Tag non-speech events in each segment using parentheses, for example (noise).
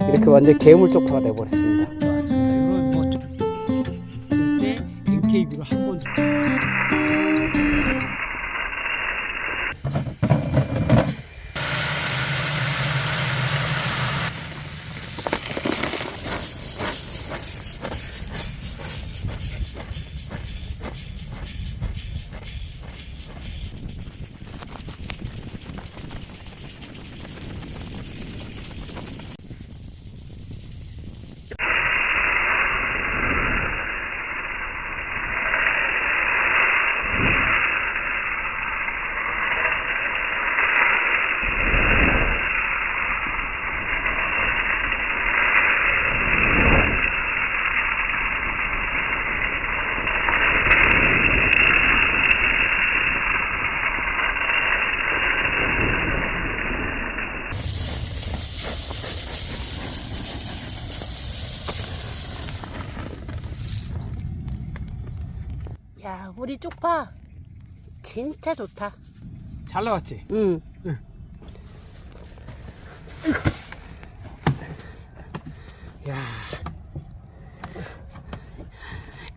이렇게 완전 괴물 쪽파가 돼버렸습니다. 맞습니다. 이런 뭐 그때 NKB로 한번 야, 우리 쪽파 진짜 좋다. 잘 나왔지. 응. 야,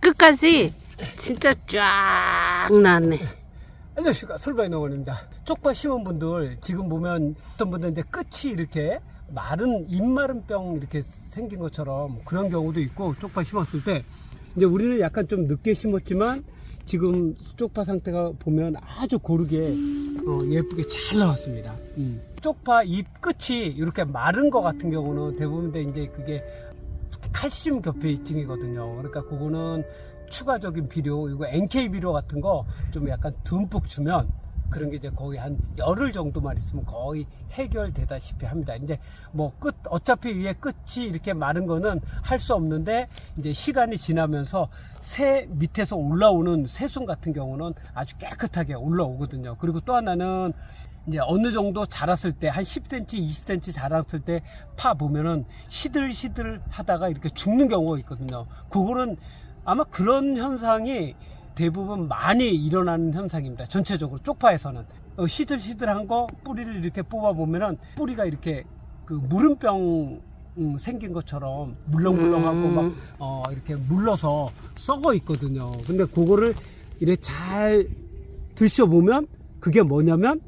끝까지 진짜 쫙 나왔네. 안녕하십니까 솔바이 농원입니다. 쪽파 심은 분들 지금 보면 어떤 분들 이제 끝이 이렇게 마른 입마른 병 이렇게 생긴 것처럼 그런 경우도 있고 쪽파 심었을 때 이제 우리는 약간 좀 늦게 심었지만 지금 쪽파 상태가 보면 아주 고르게 어, 예쁘게 잘 나왔습니다. 음. 쪽파 잎 끝이 이렇게 마른 것 같은 경우는 대부분 다 이제 그게 칼슘 결핍증이거든요. 그러니까 그거는 추가적인 비료, 이거 NK 비료 같은 거 좀 약간 듬뿍 주면 그런 게 이제 거의 한 열흘 정도만 있으면 거의 해결되다시피 합니다. 이제 뭐 끝, 어차피 위에 끝이 이렇게 마른 거는 할 수 없는데 이제 시간이 지나면서 새 밑에서 올라오는 새순 같은 경우는 아주 깨끗하게 올라오거든요. 그리고 또 하나는 이제 어느 정도 자랐을 때 한 10cm, 20cm 자랐을 때 파 보면은 시들시들 하다가 이렇게 죽는 경우가 있거든요. 그거는 아마 그런 현상이 대부분 많이 일어나는 현상입니다. 전체적으로 쪽파에서는 어, 시들시들한 거 뿌리를 이렇게 뽑아 보면은 뿌리가 이렇게 그 무름병 음, 생긴 것처럼 물렁물렁하고 음. 막 어, 이렇게 물러서 썩어 있거든요. 근데 그거를 이렇게 잘 드셔보면 그게 뭐냐면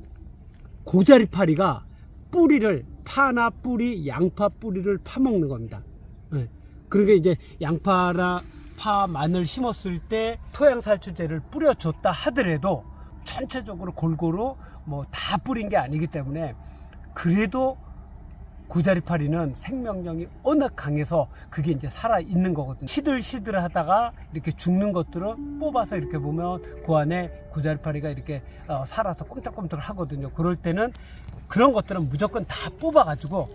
고자리파리가 뿌리를 파나 뿌리, 양파 뿌리를 파먹는 겁니다. 예. 그러게 이제 양파나 파, 마늘 심었을 때 토양 살충제를 뿌려줬다 하더라도 전체적으로 골고루 뭐 다 뿌린 게 아니기 때문에 그래도 고자리파리는 생명력이 워낙 강해서 그게 이제 살아 있는 거거든요. 시들시들 하다가 이렇게 죽는 것들은 뽑아서 이렇게 보면 그 안에 고자리파리가 이렇게 어, 살아서 꼼짝꼼짝 하거든요. 그럴 때는 그런 것들은 무조건 다 뽑아가지고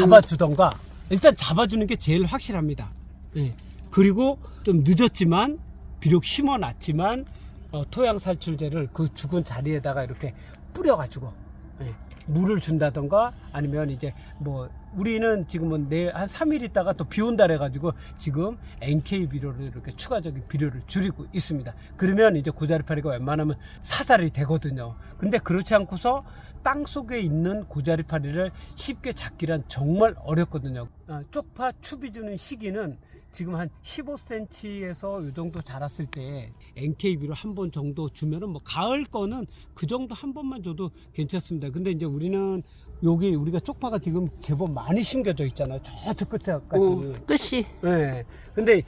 잡아주던가 일단 잡아주는 게 제일 확실합니다. 예. 그리고 좀 늦었지만 비록 심어놨지만 어, 토양 살출제를 그 죽은 자리에다가 이렇게 뿌려가지고 예, 물을 준다던가 아니면 이제 뭐 우리는 지금은 내일 한 3일 있다가 또 비 온다 그래가지고 지금 NK 비료를 이렇게 추가적인 비료를 줄이고 있습니다. 그러면 이제 고자리파리가 웬만하면 사살이 되거든요. 근데 그렇지 않고서 땅 속에 있는 고자리파리를 쉽게 잡기란 정말 어렵거든요. 어, 쪽파 추비 주는 시기는 지금 한 15cm에서 이 정도 자랐을 때 NKB로 한 번 정도 주면은 뭐 가을 거는 그 정도 한 번만 줘도 괜찮습니다. 근데 이제 우리는 여기 우리가 쪽파가 지금 제법 많이 심겨져 있잖아요. 저 끝에까지. 응, 끝이. 네. 근데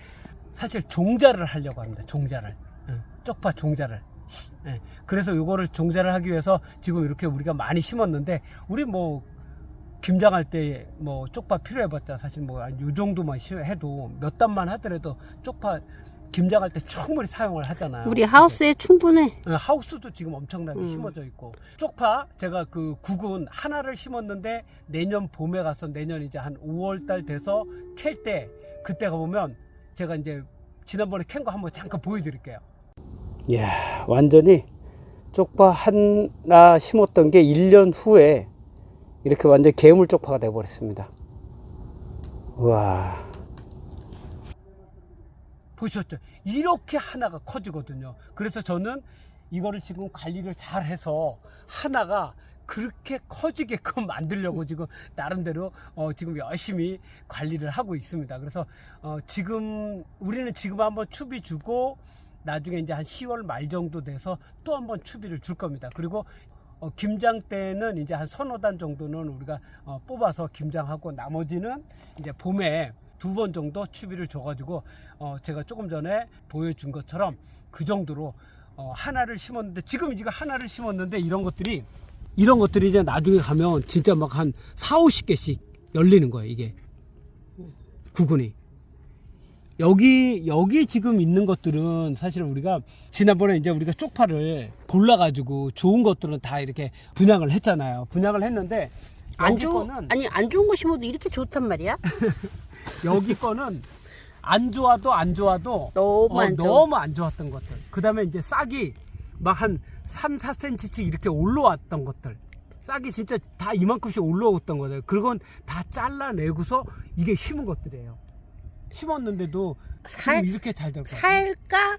사실 종자를 하려고 합니다. 종자를. 예, 쪽파 종자를. 예. 그래서 요거를 종자를 하기 위해서 지금 이렇게 우리가 많이 심었는데 우리 뭐 김장할 때 뭐 쪽파 필요해봤자 사실 뭐 요 정도만 시- 해도 몇 단만 하더라도 쪽파 김장할 때 충분히 사용을 하잖아요. 우리 하우스에 충분해. 어, 하우스도 지금 엄청나게 음. 심어져 있고 쪽파 제가 그 국은 하나를 심었는데 내년 봄에 가서 내년 이제 한 5월 달 돼서 캘 때 그때 가 보면 제가 이제 지난번에 캔 거 한번 잠깐 보여드릴게요. 야, 완전히 쪽파 하나 심었던 게 1년 후에 이렇게 완전 괴물 쪽파가 돼버렸습니다. 와, 보셨죠? 이렇게 하나가 커지거든요. 그래서 저는 이거를 지금 관리를 잘 해서 하나가 그렇게 커지게끔 (laughs) 만들려고 지금 나름대로 어, 지금 열심히 관리를 하고 있습니다. 그래서 어, 지금 우리는 지금 한번 추비 주고 나중에 이제 한 10월 말 정도 돼서 또 한번 추비를 줄 겁니다. 그리고 어, 김장 때는 이제 한 서너 단 정도는 우리가 어, 뽑아서 김장하고 나머지는 이제 봄에 두 번 정도 추비를 줘가지고 어, 제가 조금 전에 보여준 것처럼 그 정도로 어, 하나를 심었는데 지금 지금 하나를 심었는데 이런 것들이 이런 것들이 이제 나중에 가면 진짜 막 한 4, 50개씩 열리는 거예요 이게 구근이 여기 여기 지금 있는 것들은 사실 우리가 지난번에 이제 우리가 쪽파를 골라가지고 좋은 것들은 다 이렇게 분양을 했잖아요. 분양을 했는데 안 좋은 거는 아니 안 좋은 거 심어도 이렇게 좋단 말이야? (laughs) 여기 거는 안 좋아도 안 좋아도 너무 어, 안 좋아. 너무 안 좋았던 것들. 그다음에 이제 싹이 막 한 3, 4cm씩 이렇게 올라왔던 것들. 싹이 진짜 다 이만큼씩 올라왔던 거예요. 그건 다 잘라내고서 이게 심은 것들이에요. 심었는데도 살- 지금 이렇게 잘 될 거예요. 살까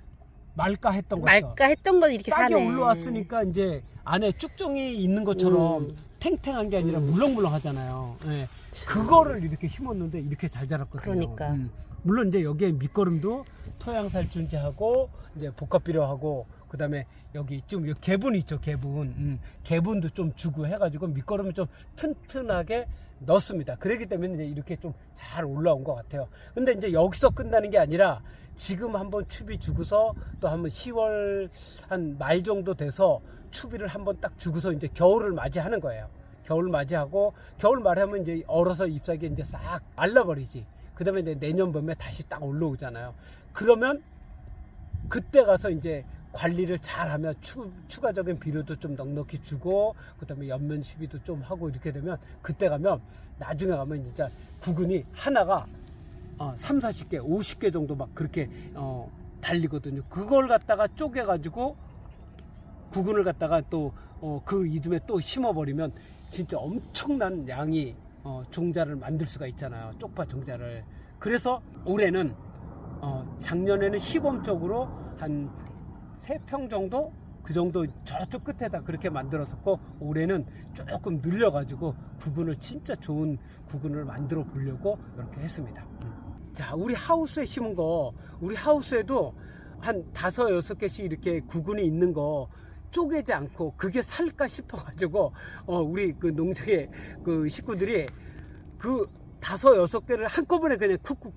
말까 했던 것도 말까 했던 건 이렇게 싹이 사네. 올라왔으니까 이제 안에 쭉종이 있는 것처럼 음. 탱탱한 게 아니라 물렁물렁 하잖아요. 예. 그거를 이렇게 심었는데 이렇게 잘 자랐거든요. 그러니까. 음. 물론 이제 여기에 밑거름도 토양살균제하고 이제 복합비료하고 그다음에 여기 좀 여기 개분 있죠 개분 음. 개분도 좀 주고 해가지고 밑거름을 좀 튼튼하게 넣습니다. 그렇기 때문에 이제 이렇게 좀 잘 올라온 것 같아요. 근데 이제 여기서 끝나는 게 아니라 지금 한번 추비 주고서 또 한번 10월 한 말 정도 돼서 추비를 한번 딱 주고서 이제 겨울을 맞이하는 거예요. 겨울 맞이하고 겨울 말하면 이제 얼어서 잎사귀 이제 싹 말라버리지. 그다음에 내년 봄에 다시 딱 올라오잖아요. 그러면 그때 가서 이제 관리를 잘하면 추, 추가적인 비료도 좀 넉넉히 주고 그다음에 연면 시비도 좀 하고 이렇게 되면 그때 가면 나중에 가면 진짜 구근이 하나가 어, 3, 40개, 50개 정도 막 그렇게 어, 달리거든요. 그걸 갖다가 쪼개 가지고 구근을 갖다가 또 어, 그 이듬해 또 심어버리면 진짜 엄청난 양이 어, 종자를 만들 수가 있잖아요. 쪽파 종자를. 그래서 올해는 어, 작년에는 시범적으로 한 세 평 정도 그 정도 저쪽 끝에다 그렇게 만들었었고 올해는 조금 늘려가지고 구근을 진짜 좋은 구근을 만들어 보려고 이렇게 했습니다. 자, 우리 하우스에 심은 거, 우리 하우스에도 한 다섯 여섯 개씩 이렇게 구근이 있는 거 쪼개지 않고 그게 살까 싶어가지고 어, 우리 그 농장의 그 식구들이 그 다섯 여섯 개를 한꺼번에 그냥 쿡쿡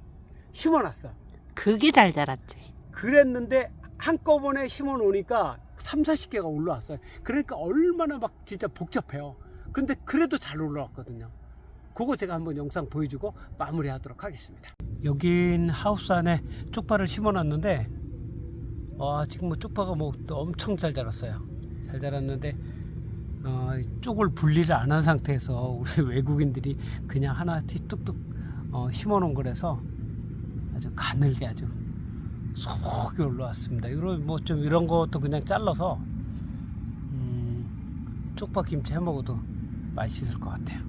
심어놨어. 그게 잘 자랐지. 그랬는데 한꺼번에 심어 놓으니까 3, 40개가 올라왔어요. 그러니까 얼마나 막 진짜 복잡해요. 근데 그래도 잘 올라왔거든요. 그거 제가 한번 영상 보여주고 마무리 하도록 하겠습니다. 여긴 하우스 안에 쪽파를 심어 놨는데, 와, 지금 뭐 쪽파가 뭐 엄청 잘 자랐어요. 잘 자랐는데, 어, 쪽을 분리를 안 한 상태에서 우리 (laughs) 외국인들이 그냥 하나씩 뚝뚝 어, 심어 놓은 거라서 아주 가늘게 아주 속이 올라왔습니다. 이런 뭐 좀 이런 것도 그냥 잘라서 음, 쪽파 김치 해 먹어도 맛있을 것 같아요.